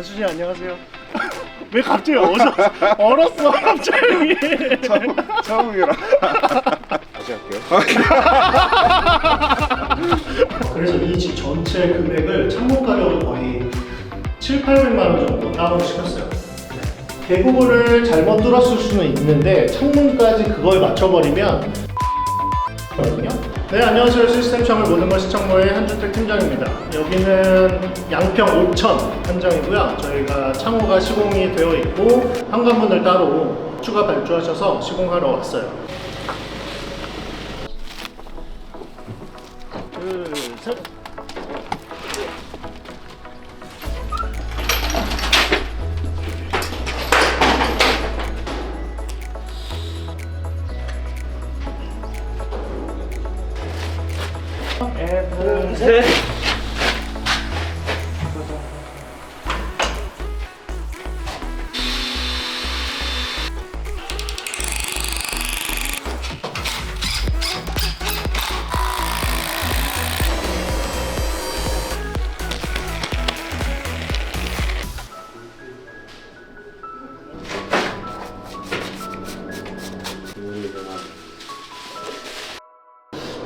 아저씨 안녕하세요. 왜 갑자기 어서 얼었어 갑자기? 처음이라. 다시 할게요. 그래서 이 집 전체 금액을 창문 가격을 거의 7, 800만 원 정도 다운 시켰어요. 대구를 잘못 뚫었을 수는 있는데 창문까지 그걸 맞춰버리면 거든요. 네 안녕하세요 시스템 창을 모든 것 시청모의 한준택 팀장입니다. 여기는 양평 5천 현장이고요. 저희가 창호가 시공이 되어 있고 현관문을 따로 추가 발주하셔서 시공하러 왔어요. 둘, 셋.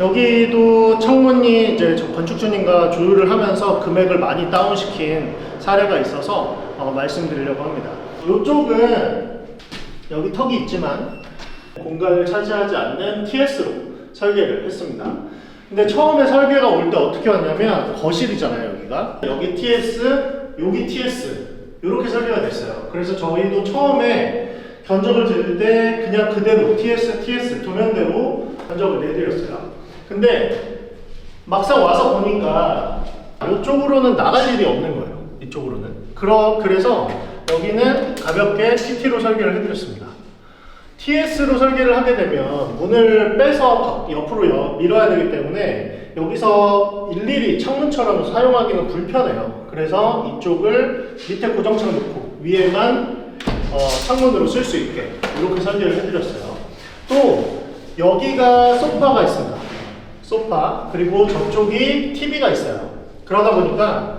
여기도 창문이 이제 저 건축주님과 조율을 하면서 금액을 많이 다운시킨 사례가 있어서 어, 말씀드리려고 합니다. 이쪽은 여기 턱이 있지만 공간을 차지하지 않는 TS로 설계를 했습니다. 근데 처음에 설계가 올 때 어떻게 왔냐면 거실이잖아요 여기가 여기 TS 여기 TS 이렇게 설계가 됐어요. 그래서 저희도 처음에 견적을 드릴 때 그냥 그대로 TS TS 도면대로 견적을 내드렸어요. 근데 막상 와서 보니까 이쪽으로는 나갈 일이 없는 거예요. 이쪽으로는. 그러, 그래서 여기는 가볍게 TT로 설계를 해드렸습니다. TS로 설계를 하게 되면 문을 빼서 옆으로 여- 밀어야 되기 때문에 여기서 일일이 창문처럼 사용하기는 불편해요. 그래서 이쪽을 밑에 고정창 놓고 위에만 어, 창문으로 쓸 수 있게 이렇게 설계를 해드렸어요. 또 여기가 소파가 있습니다. 소파 그리고 저쪽이 TV가 있어요. 그러다 보니까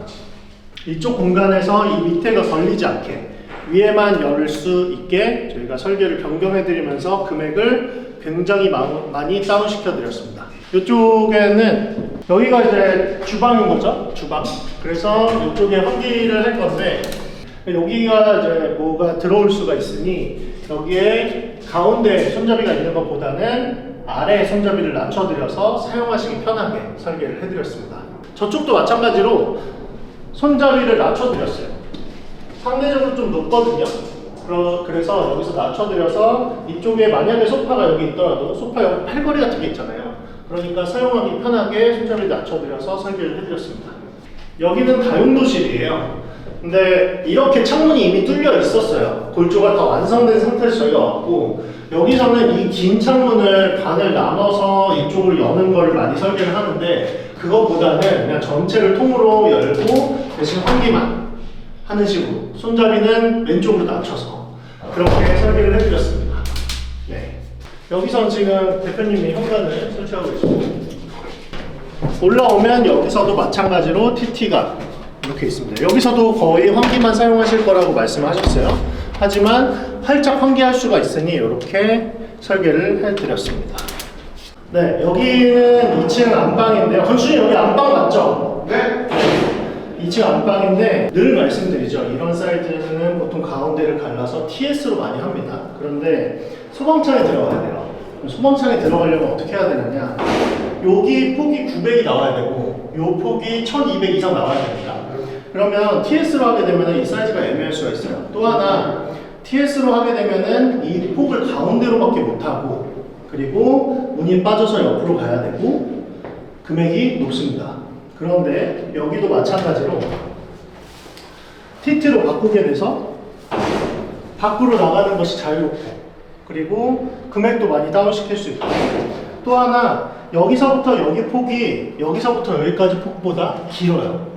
이쪽 공간에서 이 밑에가 걸리지 않게 위에만 열 수 있게 저희가 설계를 변경해드리면서 금액을 굉장히 마, 많이 다운시켜 드렸습니다. 이쪽에는 여기가 이제 주방인 거죠? 주방. 그래서 이쪽에 환기를 할 건데 여기가 이제 뭐가 들어올 수가 있으니 여기에 가운데 손잡이가 있는 것보다는 아래 손잡이를 낮춰드려서 사용하시기 편하게 설계를 해드렸습니다. 저쪽도 마찬가지로 손잡이를 낮춰드렸어요. 상대적으로 좀 높거든요. 그래서 여기서 낮춰드려서 이쪽에 만약에 소파가 여기 있더라도 소파 여기 팔걸이 같은 게 있잖아요. 그러니까 사용하기 편하게 손잡이를 낮춰드려서 설계를 해드렸습니다. 여기는 다용도실이에요. 근데 이렇게 창문이 이미 뚫려 있었어요. 골조가 다 완성된 상태에서 저희가 왔고 여기서는 이 긴 창문을 반을 나눠서 이쪽을 여는 걸 많이 설계를 하는데 그것보다는 그냥 전체를 통으로 열고 대신 환기만 하는 식으로 손잡이는 왼쪽으로 낮춰서 그렇게 설계를 해드렸습니다. 네. 여기서 지금 대표님이 현관을 설치하고 있습니다. 올라오면 여기서도 마찬가지로 TT가 이렇게 있습니다. 여기서도 거의 환기만 사용하실 거라고 말씀하셨어요. 하지만 활짝 환기할 수가 있으니 이렇게 설계를 해드렸습니다. 네, 여기는 2층 안방인데요. 건수님 여기 안방 맞죠? 네? 2층 안방인데 늘 말씀드리죠. 이런 사이즈는 보통 가운데를 갈라서 TS로 많이 합니다. 그런데 소방창에 들어가야 돼요. 그럼 소방창에 들어가려면 어떻게 해야 되느냐? 여기 폭이 900이 나와야 되고 요 폭이 1200 이상 나와야 됩니다. 그러면 TS로 하게 되면 이 사이즈가 애매할 수가 있어요. 또 하나 TS로 하게 되면은 이 폭을 가운데로밖에 못하고 그리고 문이 빠져서 옆으로 가야 되고 금액이 높습니다. 그런데 여기도 마찬가지로 TT로 바꾸게 돼서 밖으로 나가는 것이 자유롭고 그리고 금액도 많이 다운시킬 수 있고 또 하나 여기서부터 여기 폭이 여기서부터 여기까지 폭보다 길어요.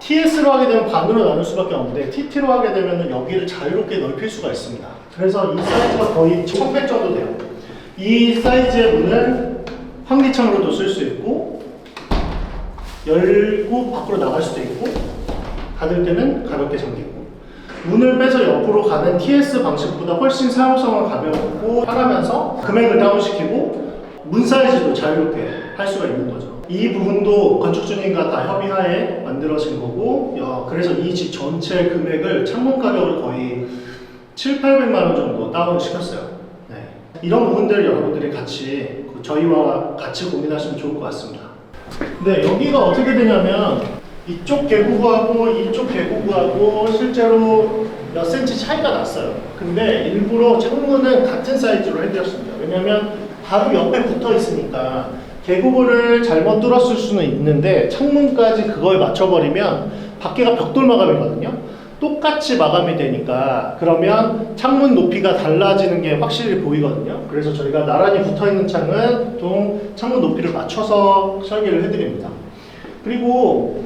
TS로 하게 되면 반으로 나눌 수밖에 없는데 TT로 하게 되면 여기를 자유롭게 넓힐 수가 있습니다. 그래서 이 사이즈가 거의 1100 정도 돼요. 이 사이즈의 문을 환기창으로도 쓸 수 있고 열고 밖으로 나갈 수도 있고 닫을 때는 가볍게 잠기고 문을 빼서 옆으로 가는 TS 방식보다 훨씬 사용성은 가볍고 편하면서 금액을 다운시키고 문 사이즈도 자유롭게 할 수가 있는 거죠. 이 부분도 건축주님과 다 협의하에 만들어진 거고 야, 그래서 이 집 전체 금액을 창문 가격을 거의 7, 800만 원 정도 다운시켰어요. 네. 이런 부분들 여러분들이 같이 그 저희와 같이 고민하시면 좋을 것 같습니다. 네, 여기가 어떻게 되냐면 이쪽 계곡하고 이쪽 계곡하고 실제로 몇 센치 차이가 났어요. 근데 일부러 창문은 같은 사이즈로 해드렸습니다. 왜냐면 바로 옆에 붙어 있으니까 계곡을 잘못 뚫었을 수는 있는데 창문까지 그거에 맞춰버리면 밖에가 벽돌 마감이거든요. 똑같이 마감이 되니까 그러면 창문 높이가 달라지는 게 확실히 보이거든요. 그래서 저희가 나란히 붙어 있는 창은 보통 창문 높이를 맞춰서 설계를 해드립니다. 그리고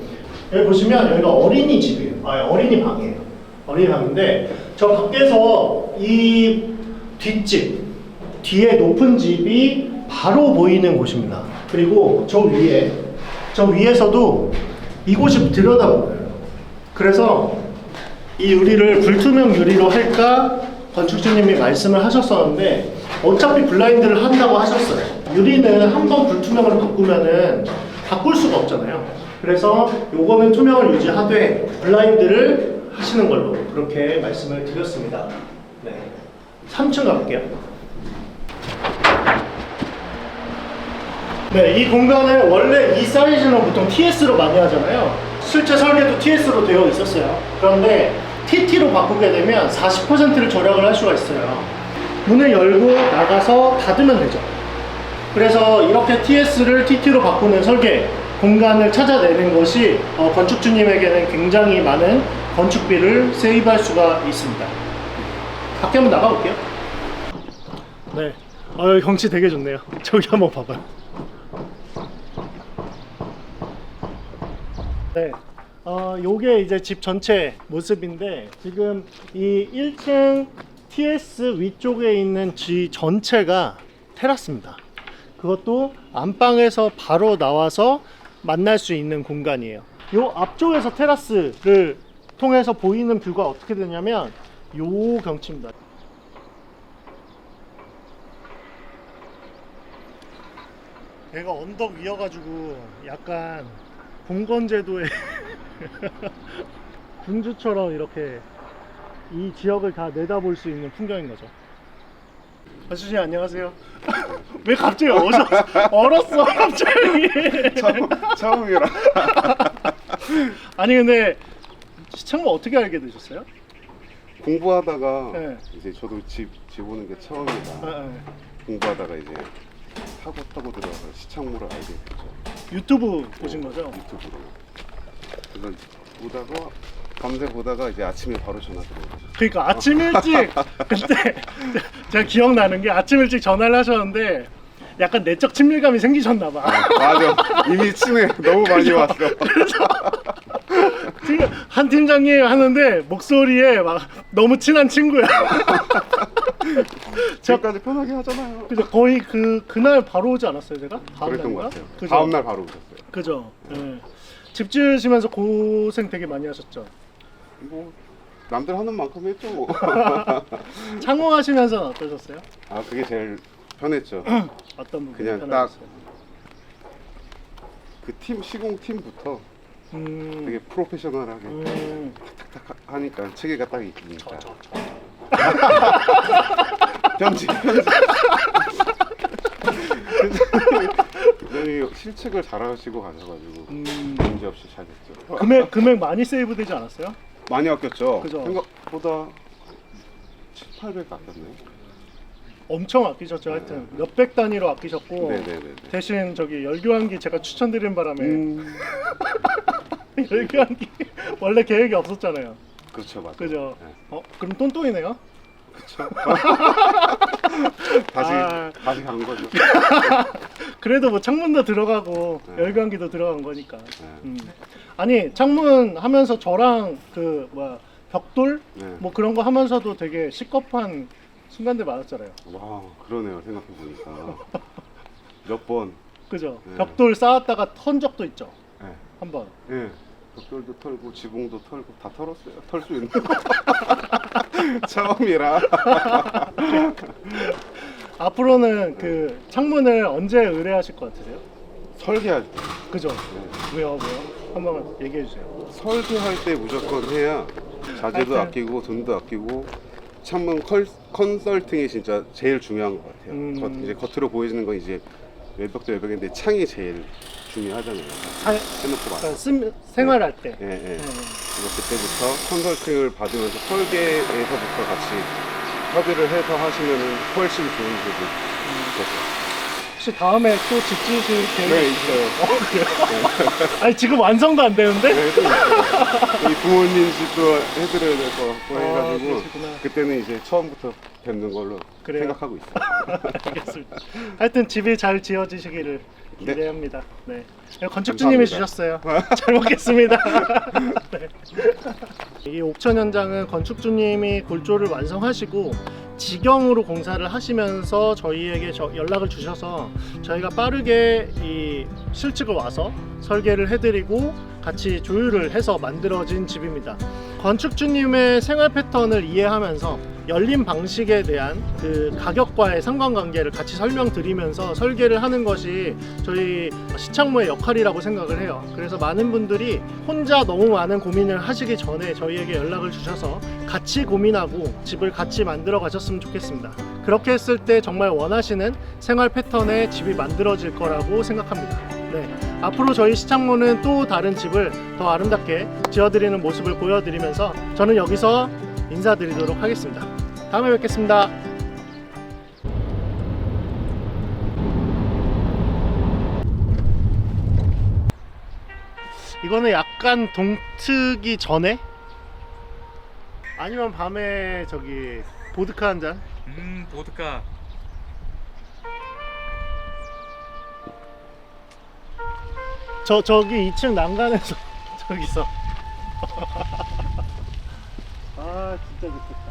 여기 보시면 여기가 어린이 집이에요. 아, 어린이 방이에요. 어린이 방인데 저 밖에서 이 뒷집 뒤에 높은 집이 바로 보이는 곳입니다. 그리고 저 위에 저 위에서도 이곳이 들여다보여요. 그래서 이 유리를 불투명 유리로 할까 건축주님이 말씀을 하셨었는데 어차피 블라인드를 한다고 하셨어요. 유리는 한 번 불투명으로 바꾸면은 바꿀 수가 없잖아요. 그래서 요거는 투명을 유지하되 블라인드를 하시는 걸로 그렇게 말씀을 드렸습니다. 네. 3층 가볼게요. 네, 이 공간을 원래 이 사이즈는 보통 TS로 많이 하잖아요. 실제 설계도 TS로 되어 있었어요. 그런데 TT로 바꾸게 되면 40%를 절약을 할 수가 있어요. 문을 열고 나가서 닫으면 되죠. 그래서 이렇게 TS를 TT로 바꾸는 설계 공간을 찾아내는 것이 어, 건축주님에게는 굉장히 많은 건축비를 세이브할 수가 있습니다. 밖에 한번 나가볼게요. 네, 어, 경치 되게 좋네요. 저기 한번 봐봐요. 네. 어, 요게 이제 집 전체 모습인데 지금 이 1층 TS 위쪽에 있는 지 전체가 테라스입니다. 그것도 안방에서 바로 나와서 만날 수 있는 공간이에요. 요 앞쪽에서 테라스를 통해서 보이는 뷰가 어떻게 되냐면 요 경치입니다. 얘가 언덕 위여가지고 약간 봉건제도의 군주처럼 이렇게 이 지역을 다 내다볼 수 있는 풍경인 거죠. 아저씨 안녕하세요. 왜 갑자기 어셨, 얼었어 갑자기. 처음, 처음이라. 아니 근데 시청을 어떻게 알게 되셨어요? 공부하다가 네. 이제 저도 집, 집 오는 게 처음이라 아, 아, 공부하다가 이제 타고 타고 들어가서 시창물을 알게 됐죠. 유튜브 보신 거죠? 유튜브로. 그래서 보다가 밤새 보다가 이제 아침에 바로 전화 들어오죠. 그러니까 아침 일찍 그때 제가 기억나는 게 아침 일찍 전화를 하셨는데 약간 내적 친밀감이 생기셨나 봐. 맞아. 이미 친해. 너무 많이? 왔어. 지 금한 팀장님 하는데 목소리에 막 너무 친한 친구야. 지금까지 편하게 하잖아요. 그죠 거의 그 그날 바로 오지 않았어요 제가? 다음 그랬던 것 날인가? 같아요. 그죠? 다음 날 바로 오셨어요. 그죠. 예. 집 지으시면서 고생 되게 많이 하셨죠. 뭐 남들 하는 만큼 했죠 뭐. 창호하시면서 어떠셨어요? 아 그게 제일 편했죠. 어떤 부분 그냥 딱그팀 시공 팀부터 음, 되게 프로페셔널하게 음, 탁탁 하니까 체계가 딱 있으니까. 편집 편집 굉장히 실책을 잘하시고 가셔가지고 음, 문제 없이 잘 됐죠. 금액 금액 많이 세이브 되지 않았어요? 많이 아꼈죠. 그죠. 생각보다 7, 800 아꼈네요. 엄청 아끼셨죠. 하여튼 몇백 단위로 아끼셨고 네네네. 대신 저기 열교환기 제가 추천드린 바람에 음, 열교환기 원래 계획이 없었잖아요. 그렇죠 맞죠. 그죠? 네. 어 그럼 똔똔이네요. 다시 아. 다시 간 거죠. 그래도 뭐 창문도 들어가고 네. 열교환기도 들어간 거니까. 네. 음. 아니 창문 하면서 저랑 그 뭐야 벽돌 네. 뭐 그런 거 하면서도 되게 시겁한 순간들 많았잖아요. 와 그러네요 생각해 보니까 몇 번. 그죠? 네. 벽돌 쌓았다가 턴 적도 있죠. 네. 한 번. 예. 벽돌도 털고 지붕도 털고 다 털었어요. 털 수 있는 거. 처음이라. 앞으로는 그 창문을 언제 의뢰하실 것 같으세요? 설계할 때. 그죠? 네. 왜요, 왜요? 한번 얘기해 주세요. 설계할 때 무조건 해야 자재도 하여튼. 아끼고 돈도 아끼고 창문 컬, 컨설팅이 진짜 제일 중요한 것 같아요. 음. 겉, 이제 겉으로 보여지는 건 이제 외벽도 외벽인데 창이 제일 중요하잖아요. 사, 해놓고 봐. 그러니까 쓴, 생활할 때. 예, 예. 네. 그래서 그때부터 컨설팅을 받으면서 설계에서부터 같이 협의를 해서 하시면 훨씬 좋은 집이 되죠. 혹시 다음에 또 집 지으실 계획 네? 있어요. 어, 그래요? 아니 지금 완성도 안 되는데? 네, 또 있어요. 이 부모님 집도 해드려야 될것 같고 아, 해가지고 그러시구나. 그때는 이제 처음부터 뵙는 걸로 그래요? 생각하고 있어요. 알겠습니다. 하여튼 집이 잘 지어지시기를 네. 기대합니다. 네. 건축주님이. 주셨어요. 잘 먹겠습니다. 네. 이 옥천 현장은 건축주님이 골조를 완성하시고 지경으로 공사를 하시면서 저희에게 저- 연락을 주셔서 저희가 빠르게 이 실측을 와서 설계를 해드리고 같이 조율을 해서 만들어진 집입니다. 건축주님의 생활 패턴을 이해하면서 열린 방식에 대한 그 가격과의 상관관계를 같이 설명드리면서 설계를 하는 것이 저희 시창모의 역할이라고 생각을 해요. 그래서 많은 분들이 혼자 너무 많은 고민을 하시기 전에 저희에게 연락을 주셔서 같이 고민하고 집을 같이 만들어 가셨으면 좋겠습니다. 그렇게 했을 때 정말 원하시는 생활 패턴의 집이 만들어질 거라고 생각합니다. 네. 앞으로 저희 시창모는 또 다른 집을 더 아름답게 지어드리는 모습을 보여드리면서 저는 여기서 인사드리도록 하겠습니다. 다음에 뵙겠습니다. 이거는 약간 동트기 전에 아니면 밤에 저기 보드카 한 잔. 음 보드카 저 저기 2층 난간에서 저기서. 아 진짜 좋겠다.